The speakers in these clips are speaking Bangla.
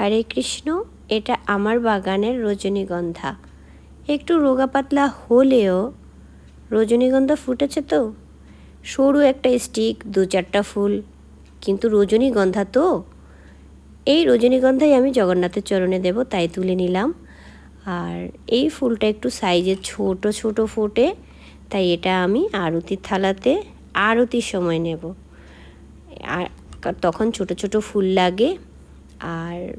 হরে কৃষ্ণ, এটা আমার বাগানের রজনীগন্ধা। একটু রোগা পাতলা হলেও রজনীগন্ধা ফুটেছে তো? সরু একটা স্টিক দু চারটা ফুল। কিন্তু রজনীগন্ধা তো? এই রজনীগন্ধাই আমি জগন্নাথের চরণে দেব, তাই তুলে নিলাম। আর এই ফুলটা একটু সাইজে ছোট ছোট ফোটে, তাই এটা আমি আরতির থালাতে আরতির সময় নেব। আর তখন ছোট ছোট ফুল লাগে আর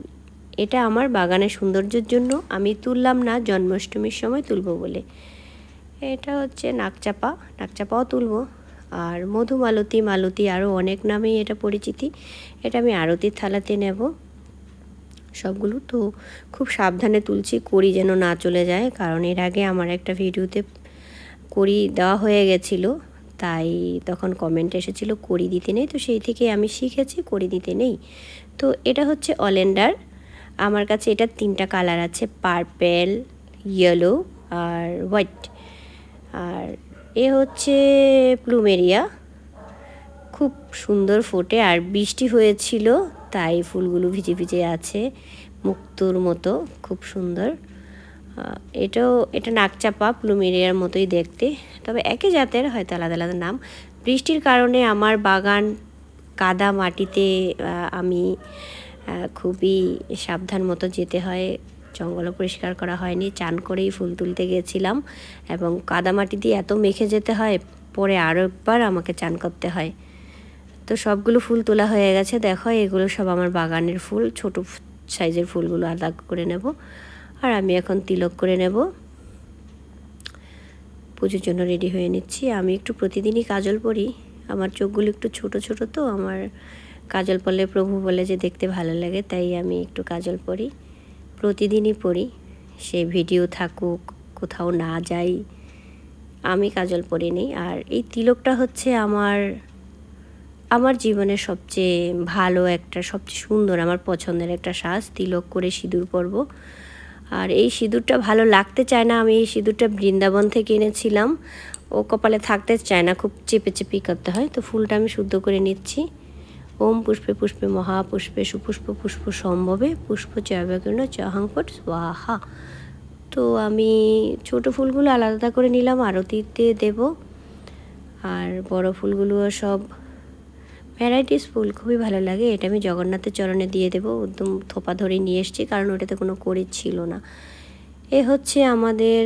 এটা আমার বাগানের সৌন্দর্যের জন্য আমি তুললাম না, জন্মাষ্টমীর সময় তুলব বলে। এটা হচ্ছে নাকচাপা নাকচাপাও তুলবো। আর মধুমালতী, মালতী আরও অনেক নামেই এটা পরিচিতি। এটা আমি আরতির থালাতে নেব। সবগুলো তো খুব সাবধানে তুলছি, করি যেন না চলে যায়, কারণ এর আগে আমার একটা ভিডিওতে করি দেওয়া হয়ে গেছিল। তাই তখন কমেন্ট এসেছিল করি দিতে নেই। তো সেই থেকে আমি শিখেছি করি দিতে নেই। তো এটা হচ্ছে অলেন্ডার আমার কাছে এটা তিনটা কালার আছে পার্পেল ইয়েলো আর হোয়াইট আর এ হচ্ছে প্লুমেরিয়া খুব সুন্দর ফোটে, আর বৃষ্টি হয়েছিল, তাই ফুলগুলো ভিজে ভিজে আছে, মুক্তোর মতো, খুব সুন্দর। এটাও, এটা নাকচাপা প্লুমেরিয়ার মতোই দেখতে। তবে একই জাতের, হয়তো আলাদা আলাদা নাম। বৃষ্টির কারণে আমার বাগান কাদা মাটিতে আমি খুবই সাবধান মতো যেতে হয়। জঙ্গলও পরিষ্কার করা হয়নি। চান করেই ফুল তুলতে গেছিলাম এবং কাদামাটি দিয়ে এত মেখে যেতে হয়, পরে আরও একবার আমাকে চান করতে হয়। তো সবগুলো ফুল তোলা হয়ে গেছে। দেখো, এগুলো সব আমার বাগানের ফুল। ছোট সাইজের ফুলগুলো আলাদা করে নেব। আর আমি এখন তিলক করে নেব। পুজোর জন্য রেডি হয়ে নিচ্ছি। আমি একটু প্রতিদিনই কাজল পরি। আমার চোখগুলো একটু ছোট ছোট তো। আমার কাজল পরলে প্রভু বলে যে দেখতে ভালো লাগে, তাই আমি একটু কাজল পরি। প্রতিদিনই পরি। সে ভিডিও থাকুক, কোথাও না যাই, আমি কাজল পরি নিই আর এই তিলকটা হচ্ছে আমার আমার জীবনের সবচেয়ে ভালো একটা, সবচেয়ে সুন্দর, আমার পছন্দের একটা শ্বাস তিলক করে সিঁদুর পরব। আর এই সিঁদুরটা ভালো লাগতে চায় না, আমি এই সিঁদুরটা বৃন্দাবন থেকে এনেছিলাম। ও কপালে থাকতে চায় না, খুব চেপে চেপেই করতে হয়। তো ফুলটা আমি শুদ্ধ করে নিচ্ছি। ওম পুষ্পে পুষ্পে মহাপুষ্পে সুপুষ্প পুষ্প সম্ভবে, পুষ্প চয়বাকীর্ণ চহাঙ্কট স্বাহা। তো আমি ছোট ফুলগুলো আলাদা করে নিলাম, আরতিতে দেব। আর বড় ফুলগুলোও সব ভ্যারাইটিস ফুল খুবই ভালো লাগে, এটা আমি জগন্নাথের চরণে দিয়ে দেবো, একদম থোপা ধরে নিয়ে এসছি, কারণ ওটাতে কোনো করি ছিল না। এ হচ্ছে আমাদের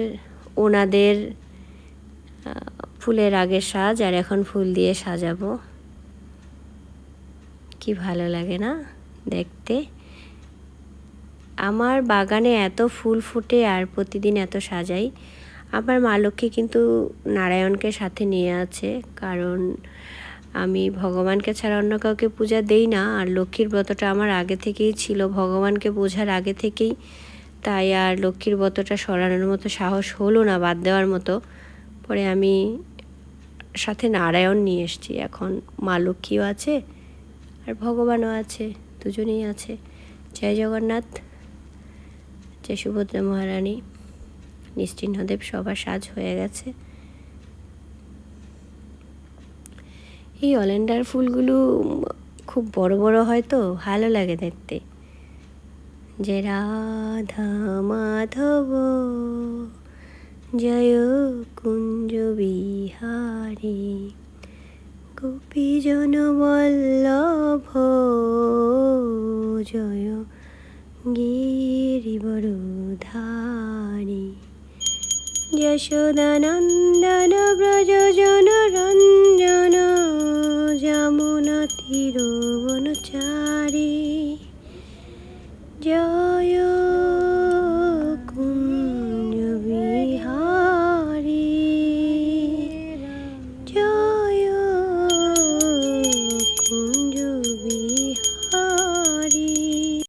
ওনাদের ফুলের আগে সাজ, আর এখন ফুল দিয়ে সাজাবো। কি ভালো লাগে না দেখতে? আমার বাগানে এত ফুল ফুটে আর প্রতিদিন এত সাজাই। আমার মা লক্ষ্মী কিন্তু নারায়ণকে সাথে নিয়ে আছে, কারণ আমি ভগবানকে ছাড়া অন্য কাউকে পূজা দেই না, আর লক্ষ্মীর ব্রতটা আমার আগে থেকেই ছিল, ভগবানকে বোঝার আগে থেকেই। তাই আর লক্ষ্মীর ব্রতটা সরানোর মতো সাহস হলো না, বাদ দেওয়ার মতো। পরে আমি সাথে নারায়ণ নিয়ে এসছি, এখন মা লক্ষ্মীও আছে আর ভগবানও আছে, দুজনেই আছে। জয় জগন্নাথ, জয় সুভদ্রা মহারানী। নিশ্চিহ্নদেব সবার সাজ হয়ে গেছে। এই অলেন্ডার ফুলগুলো খুব বড় বড় হয় তো, ভালো লাগে দেখতে। যে রাধা মাধব, জয় কুঞ্জ বিহারী গোপীজন বল্লভ, জয় গিরিবরধারী। যশোদানন্দ হিরো বনচারী জয়